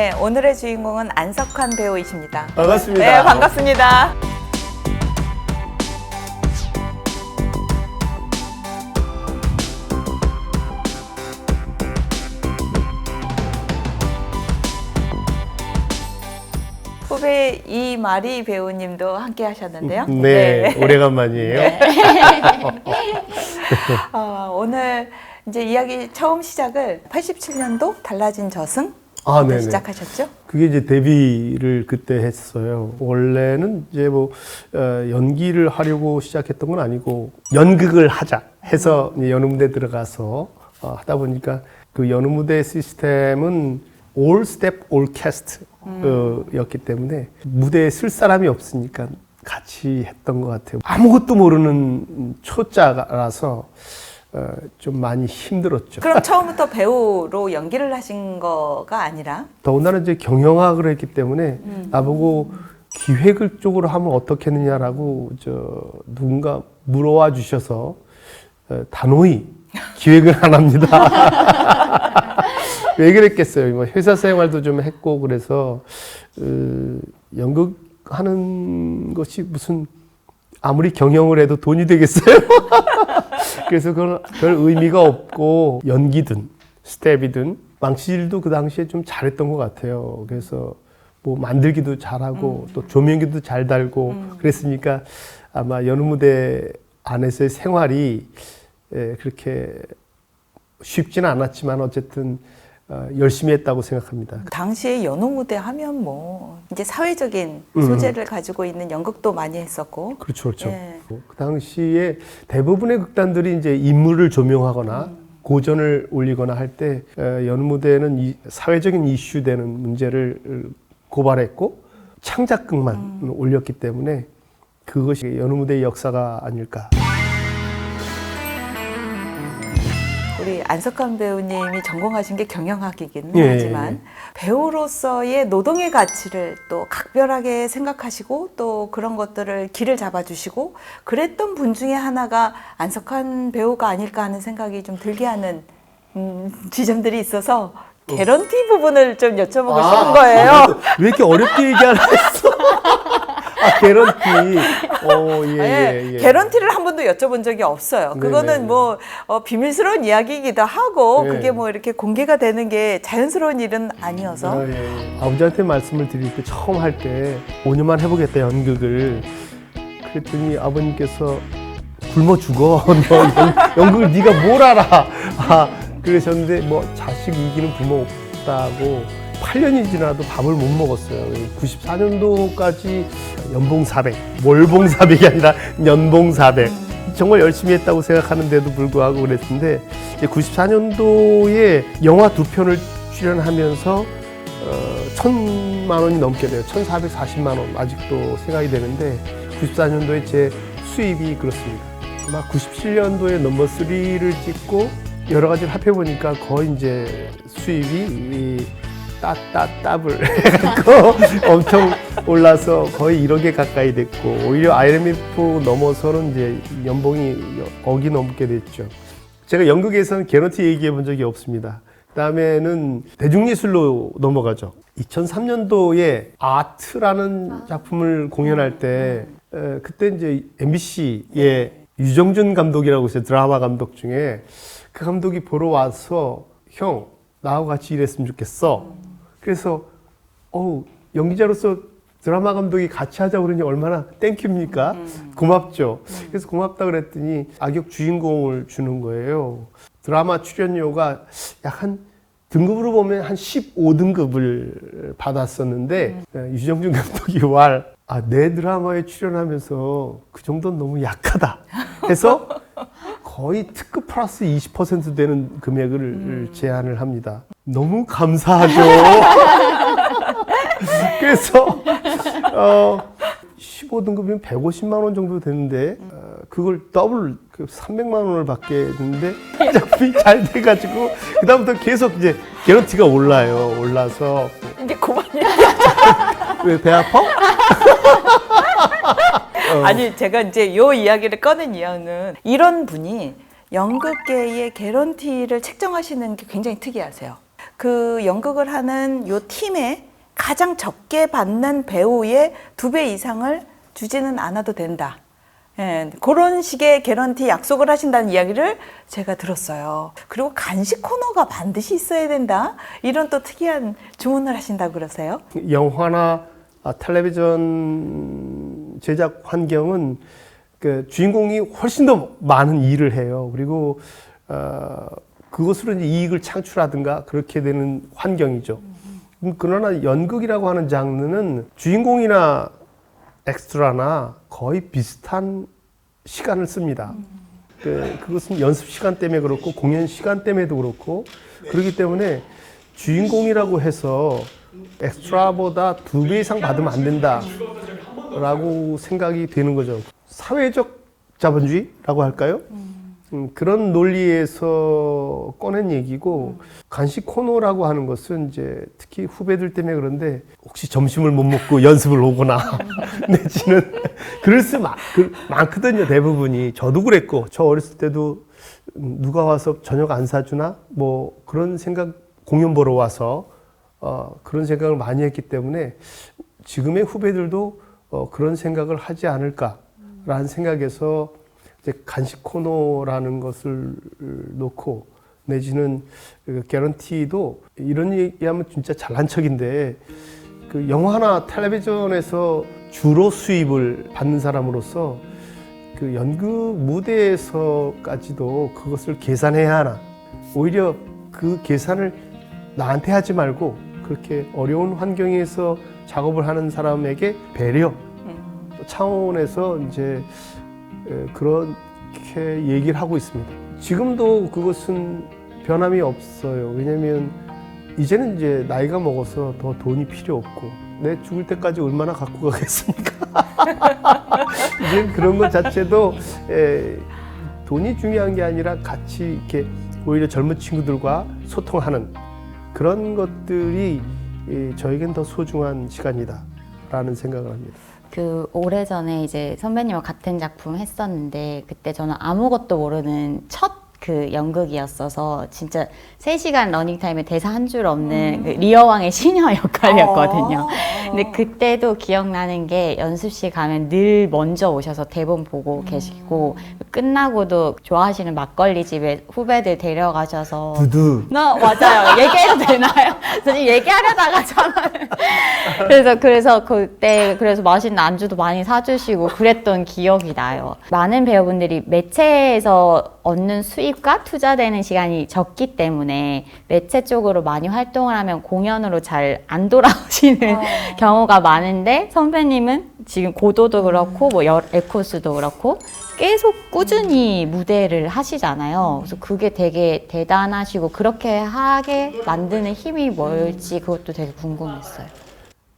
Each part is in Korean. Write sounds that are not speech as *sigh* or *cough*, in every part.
네, 오늘의 주인공은 안석환 배우이십니다. 반갑습니다. 네, 반갑습니다. 후배 이마리 배우님도 함께 하셨는데요. 네, 오래간만이에요. *laughs* 어, 오늘 이제 이야기 처음 시작을 87년도 달라진 저승 아, 네네. 시작하셨죠? 그게 이제 데뷔를 그때 했어요. 원래는 이제 뭐 어, 연기를 하려고 시작했던 건 아니고 연극을 하자 해서 이제 여느 무대 들어가서 어, 하다 보니까 그 여느 무대 시스템은 올 스텝 올 캐스트 였기 때문에 무대에 쓸 사람이 없으니까 같이 했던 것 같아요. 아무것도 모르는 초짜라서 어, 좀 많이 힘들었죠. 그럼 처음부터 배우로 연기를 하신 거가 아니라 더군다나 이제 경영학을 했기 때문에 음. 나보고 기획을 쪽으로 하면 어떻겠느냐라고 저 누군가 물어와 주셔서 어, 단호히 기획을 안 합니다. *laughs* 왜 그랬겠어요? 뭐 회사 생활도 좀 했고 그래서 어, 연극하는 것이 무슨 아무리 경영을 해도 돈이 되겠어요? *laughs* 그래서 그건 별 의미가 없고 연기든 스텝이든 망치질도 그 당시에 좀 잘했던 것 같아요. 그래서 뭐 만들기도 잘하고 또 조명기도 잘 달고 그랬으니까 아마 여느 무대 안에서의 생활이 에, 그렇게 쉽지는 않았지만 어쨌든 어, 열심히 했다고 생각합니다. 당시에 연호 무대 하면 뭐 이제 사회적인 음. 소재를 가지고 있는 연극도 많이 했었고 그렇죠, 그렇죠. 예. 그 당시에 대부분의 극단들이 이제 인물을 조명하거나 음. 고전을 올리거나 할때 여느 무대는 이 사회적인 이슈 되는 문제를 고발했고 창작극만 음. 올렸기 때문에 그것이 여느 무대의 역사가 아닐까. 우리 안석환 배우님이 전공하신 게 경영학이기는 예, 하지만 예. 배우로서의 노동의 가치를 또 각별하게 생각하시고 또 그런 것들을 길을 잡아주시고 그랬던 분 중에 하나가 안석환 배우가 아닐까 하는 생각이 좀 들게 하는 음, 지점들이 있어서 개런티 부분을 좀 여쭤보고 아, 싶은 거예요. 왜 이렇게 어렵게 얘기하려 했어? *laughs* 아, 개런티. 어, 예, 예, 예, 예. 개런티를 한 번도 여쭤본 적이 없어요. 네네. 그거는 뭐 어, 비밀스러운 이야기이기도 하고 네. 그게 뭐 이렇게 공개가 되는 게 자연스러운 일은 아니어서 아, 예, 예. 아버지한테 말씀을 드릴 때 처음 할 때 5년만 해보겠다 연극을 그랬더니 아버님께서 굶어 죽어 *laughs* 너 연, 연극을 네가 뭘 알아 아, 그러셨는데 뭐 자식 이기는 부모 없다고 8년이 지나도 밥을 못 먹었어요 94년도까지 연봉 400 월봉 400이 아니라 연봉 400 정말 열심히 했다고 생각하는데도 불구하고 그랬는데 이제 94년도에 영화 두 편을 출연하면서 어, 천만 원이 넘게 돼요. 1,440만 원 아직도 생각이 되는데 94년도에 제 수입이 그렇습니다. 아마 97년도에 넘버 3를 찍고 여러 가지를 합해 보니까 거의 이제 수입이 따따 따블 해갖고 *laughs* 엄청 올라서 거의 1억에 가까이 됐고 오히려 IMF 넘어서는 이제 연봉이 억이 넘게 됐죠. 제가 연극에서는 개런티 얘기해 본 적이 없습니다. 그다음에는 대중예술로 넘어가죠. 2003년도에 아트라는 작품을 공연할 때 에, 그때 이제 MBC의 유정준 감독이라고 있어요. 드라마 감독 중에 그 감독이 보러 와서 형 나하고 같이 일했으면 좋겠어. 그래서 어우 연기자로서 드라마 감독이 같이 하자고 그러니 얼마나 땡큐입니까? 고맙죠. 그래서 고맙다 그랬더니 악역 주인공을 주는 거예요. 드라마 출연료가 약 한 등급으로 보면 한 15등급을 받았었는데 예, 유정준 감독이 *laughs* 왈, 아, 내 드라마에 출연하면서 그 정도는 너무 약하다 해서 *laughs* 거의 특급 플러스 20% 되는 금액을 제안을 합니다. 너무 감사하죠. *laughs* 그래서 어 15등급이면 150만 원 정도 되는데 어, 그걸 더블 그 300만 원을 받게 됐는데 작품이 잘 돼가지고 그다음부터 계속 이제 개런티가 올라요. 올라서 이제 그만이 왜배 아파? 어. 아니 제가 이제 요 이야기를 꺼낸 이유는 이런 분이 연극계의 개런티를 책정하시는 게 굉장히 특이하세요. 그 연극을 하는 요 팀에 가장 적게 받는 배우의 두 배 이상을 주지는 않아도 된다. 예, 그런 식의 개런티 약속을 하신다는 이야기를 제가 들었어요. 그리고 간식 코너가 반드시 있어야 된다. 이런 또 특이한 주문을 하신다고 그러세요? 영화나 아, 텔레비전 제작 환경은 그 주인공이 훨씬 더 많은 일을 해요. 그리고 어, 그것으로 이제 이익을 창출하든가 그렇게 되는 환경이죠. 음, 그러나 연극이라고 하는 장르는 주인공이나 엑스트라나 거의 비슷한 시간을 씁니다. 그, 그것은 연습 시간 때문에 그렇고 공연 시간 때문에도 그렇고 그렇기 때문에 주인공이라고 해서 엑스트라보다 두 배 이상 받으면 안 된다 라고 생각이 되는 거죠. 사회적 자본주의라고 할까요? 음, 그런 논리에서 꺼낸 얘기고 간식 코너라고 하는 것은 이제 특히 후배들 때문에 그런데 혹시 점심을 못 먹고 *laughs* 연습을 오거나 *laughs* 내지는 *laughs* 그럴 수 많, 그, 많거든요 대부분이 저도 그랬고 저 어렸을 때도 음, 누가 와서 저녁 안 사주나 뭐 그런 생각 공연 보러 와서 어, 그런 생각을 많이 했기 때문에 지금의 후배들도 어, 그런 생각을 하지 않을까라는 생각에서 이제 간식 코너라는 것을 놓고 내지는 그 개런티도 이런 얘기하면 진짜 잘난 척인데 그 영화나 텔레비전에서 주로 수입을 받는 사람으로서 그 연극 무대에서까지도 그것을 계산해야 하나. 오히려 그 계산을 나한테 하지 말고 그렇게 어려운 환경에서 작업을 하는 사람에게 배려 차원에서 이제 에, 그렇게 얘기를 하고 있습니다. 지금도 그것은 변함이 없어요. 왜냐하면 이제는 이제 나이가 먹어서 더 돈이 필요 없고 내 죽을 때까지 얼마나 갖고 가겠습니까? *laughs* 이제 그런 것 자체도 에, 돈이 중요한 게 아니라 같이 이렇게 오히려 젊은 친구들과 소통하는 그런 것들이 이, 저에겐 더 소중한 시간이다라는 생각을 합니다. 그 오래전에 이제 선배님과 같은 작품 했었는데 그때 저는 아무것도 모르는 첫 그 연극이었어서 진짜 3시간 러닝타임에 대사 한 줄 없는 그 리어왕의 시녀 *laughs* 역할이었거든요. 근데 그때도 기억나는 게 연습실 가면 늘 먼저 오셔서 대본 보고 계시고 끝나고도 좋아하시는 막걸리 집에 후배들 데려가셔서 두두 나 맞아요. 얘기해도 되나요? *laughs* 저 지금 얘기하려다가 전화를. *laughs* 그래서 그래서 그때 그래서 맛있는 안주도 많이 사주시고 그랬던 기억이 나요. 많은 배우분들이 매체에서 얻는 수 입과 투자되는 시간이 적기 때문에 매체 쪽으로 많이 활동을 하면 공연으로 잘 안 돌아오시는 *laughs* 경우가 많은데 선배님은 지금 고도도 그렇고 뭐 여- 에코스도 그렇고 계속 꾸준히 무대를 하시잖아요. 그래서 그게 되게 대단하시고 그렇게 하게 만드는 힘이 뭘지 그것도 되게 궁금했어요.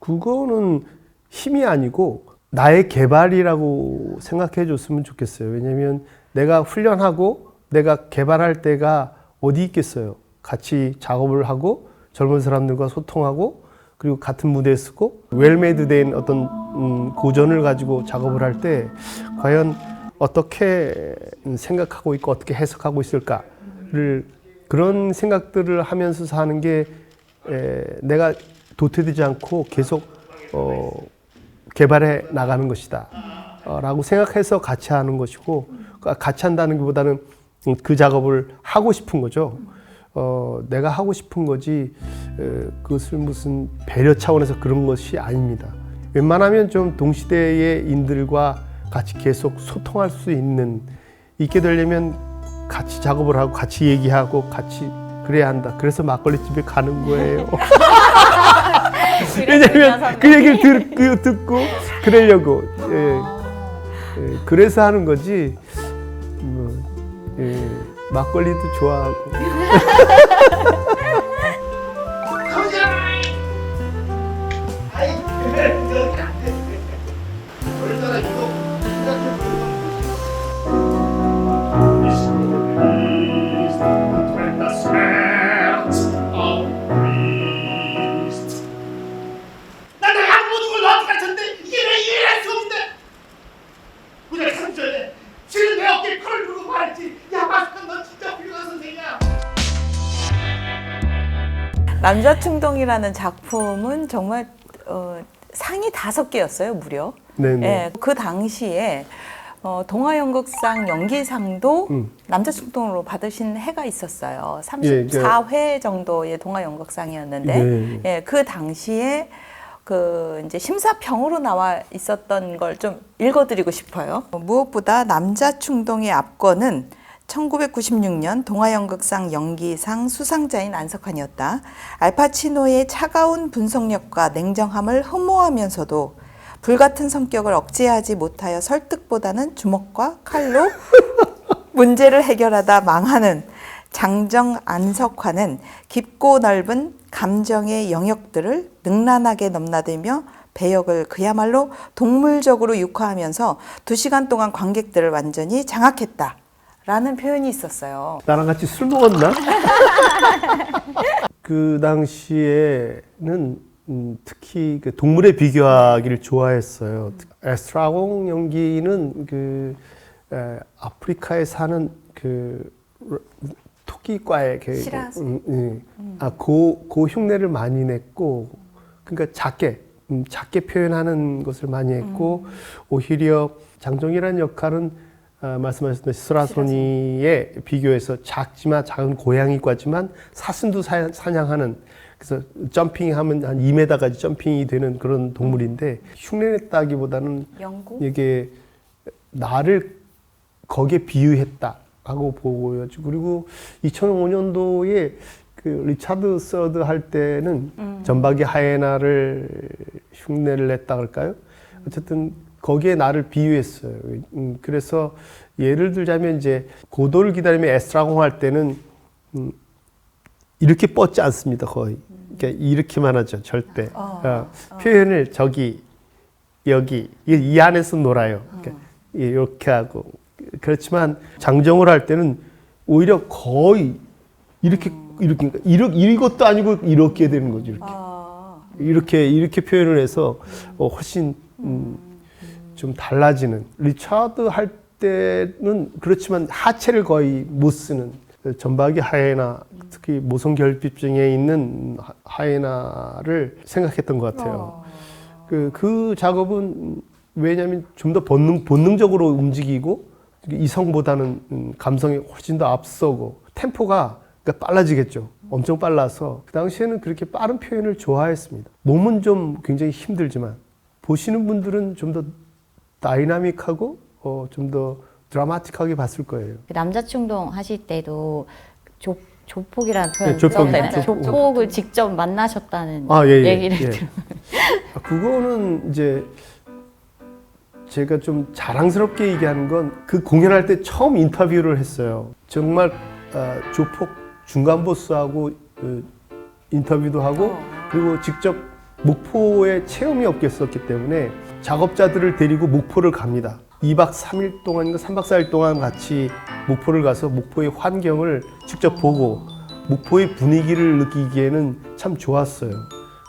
그거는 힘이 아니고 나의 개발이라고 생각해 줬으면 좋겠어요. 왜냐면 내가 훈련하고 내가 개발할 때가 어디 있겠어요. 같이 작업을 하고 젊은 사람들과 소통하고 그리고 같은 무대에 쓰고 웰메이드 된 어떤 음, 고전을 가지고 작업을 할 때 과연 어떻게 생각하고 있고 어떻게 해석하고 있을까를 그런 생각들을 하면서 사는 게 에, 내가 도태되지 않고 계속 어, 개발해 나가는 것이다. 어, 라고 생각해서 같이 하는 것이고 그 같이 한다는 것보다는 음, 그 작업을 하고 싶은 거죠. 어, 내가 하고 싶은 거지 에, 그것을 무슨 배려 차원에서 그런 것이 아닙니다. 웬만하면 좀 동시대의 인들과 같이 계속 소통할 수 있는 있게 되려면 같이 작업을 하고 같이 얘기하고 같이 그래야 한다. 그래서 막걸리 집에 가는 거예요. 왜냐면 그 얘기를 들, 그, 듣고 그러려고 예, 예, 그래서 하는 거지 뭐, 예, 막걸리도 좋아하고 *laughs* 남자 충동이라는 작품은 정말 어, 상이 다섯 개였어요, 무려. 네네. 예, 그 당시에 어, 동아연극상 연기상도 음. 남자 충동으로 받으신 해가 있었어요. 예, 34회 정도의 동아연극상이었는데, 네. 예, 그 당시에 그 이제 심사평으로 나와 있었던 걸 좀 읽어드리고 싶어요. 무엇보다 남자 충동의 압권은 1996년 동아연극상 연기상 수상자인 안석환이었다. 알파치노의 차가운 분석력과 냉정함을 흠모하면서도 불같은 성격을 억제하지 못하여 설득보다는 주먹과 칼로 *laughs* 문제를 해결하다 망하는 장정 안석환은 깊고 넓은 감정의 영역들을 능란하게 넘나들며 배역을 그야말로 동물적으로 육화하면서 두 시간 동안 관객들을 완전히 장악했다. 라는 표현이 있었어요. 나랑 같이 술 먹었나? *laughs* 그 당시에는 음, 특히 그 동물에 비교하기를 좋아했어요. 에스트라공 연기는 그 에, 아프리카에 사는 그 로- 토끼과의 그 시라소. 음, 음. 아, 그, 그 흉내를 많이 냈고, 그러니까 작게, 음, 작게 표현하는 것을 많이 했고, 오히려 장정이라는 역할은 아, 말씀하셨던 스라소니에 비교해서 작지만 작은 고양이 과지만 사슴도 사, 사냥하는 그래서 점핑하면 한 2m까지 점핑이 되는 그런 동물인데 흉내냈다기보다는? 이게 나를 거기에 비유했다 하고 보고요. 그리고 2005년도에 그 리차드 서드 할 때는 전박이 하이에나를 흉내를 냈다 그럴까요? 어쨌든 거기에 나를 비유했어요. 음, 그래서 예를 들자면 이제 고도를 기다리며 에스트라공 할 때는 음, 이렇게 뻗지 않습니다. 거의 그러니까 이렇게만 하죠. 절대 어, 표현을 저기 여기 이, 이 안에서 놀아요. 그러니까 예, 이렇게 하고 그렇지만 장정을 할 때는 오히려 거의 이렇게 이렇게 그러니까 이렇게 이것도 아니고 이렇게 되는 거죠. 이렇게 아, 이렇게 이렇게 표현을 해서 어, 훨씬 음, 좀 달라지는 리차드 할 때는 그렇지만 하체를 거의 못 쓰는 전박이 하이에나 특히 모성 결핍증에 있는 하- 하이에나를 생각했던 것 같아요. 그, 그 작업은 왜냐하면 좀 더 본능, 본능적으로 움직이고 이성보다는 음, 감성이 훨씬 더 앞서고 템포가 그러니까 빨라지겠죠. 엄청 빨라서 그 당시에는 그렇게 빠른 표현을 좋아했습니다. 몸은 좀 굉장히 힘들지만 보시는 분들은 좀 더 다이나믹하고 어, 좀 더 드라마틱하게 봤을 거예요. 그 남자 충동 하실 때도 조, 조폭이라는 표현 네, 조폭, 써도 되나요? 조폭. 조폭을 직접 만나셨다는 아, 예, 예, 얘기를 예. 들어. 아, 그거는 이제 제가 좀 자랑스럽게 얘기하는 건 그 공연할 때 처음 인터뷰를 했어요. 정말 아, 조폭 중간 보스하고 그 인터뷰도 하고 그리고 직접 목포에 체험이 없겠었기 때문에 작업자들을 데리고 목포를 갑니다. 2박 3일 동안인가 3박 4일 동안 같이 목포를 가서 목포의 환경을 직접 보고 목포의 분위기를 느끼기에는 참 좋았어요.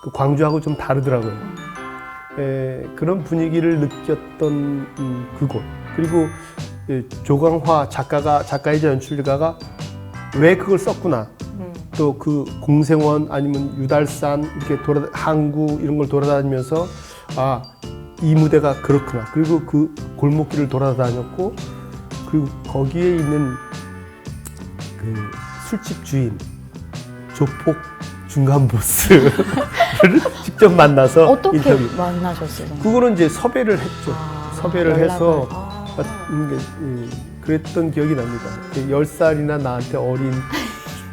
그 광주하고 좀 다르더라고요. 에, 그런 분위기를 느꼈던 음, 그곳 그리고 예, 조광화 작가가 작가이자 연출가가 왜 그걸 썼구나 또그 공생원 아니면 유달산 이렇게 돌아 항구 이런 걸 돌아다니면서 아 이 무대가 그렇구나 그리고 그 골목길을 돌아다녔고 그리고 거기에 있는 그 술집 주인 조폭 중간 보스를 *laughs* 직접 만나서 어떻게 인터뷰 만나셨어요? 그거는 이제 섭외를 했죠. 아, 섭외를 연락을. 해서 아. 음, 그, 음, 그랬던 기억이 납니다. 그 10살이나 나한테 어린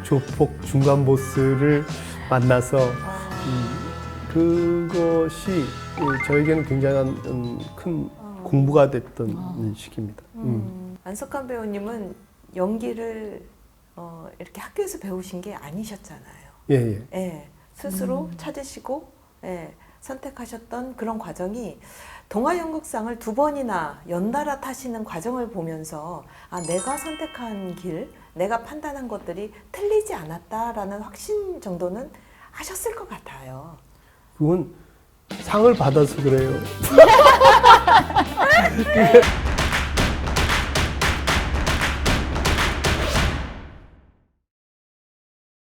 조폭 중간 보스를 만나서 음, 그것이 그 저에게는 굉장한 음, 큰 공부가 됐던 음, 시기입니다. 음. 안석환 배우님은 연기를 어, 이렇게 학교에서 배우신 게 아니셨잖아요. 예, 예. 예, 스스로 찾으시고 예, 선택하셨던 그런 과정이 동아연극상을 두 번이나 연달아 타시는 과정을 보면서 아 내가 선택한 길, 내가 판단한 것들이 틀리지 않았다라는 확신 정도는 하셨을 것 같아요. 그건 상을 받아서 그래요. *laughs*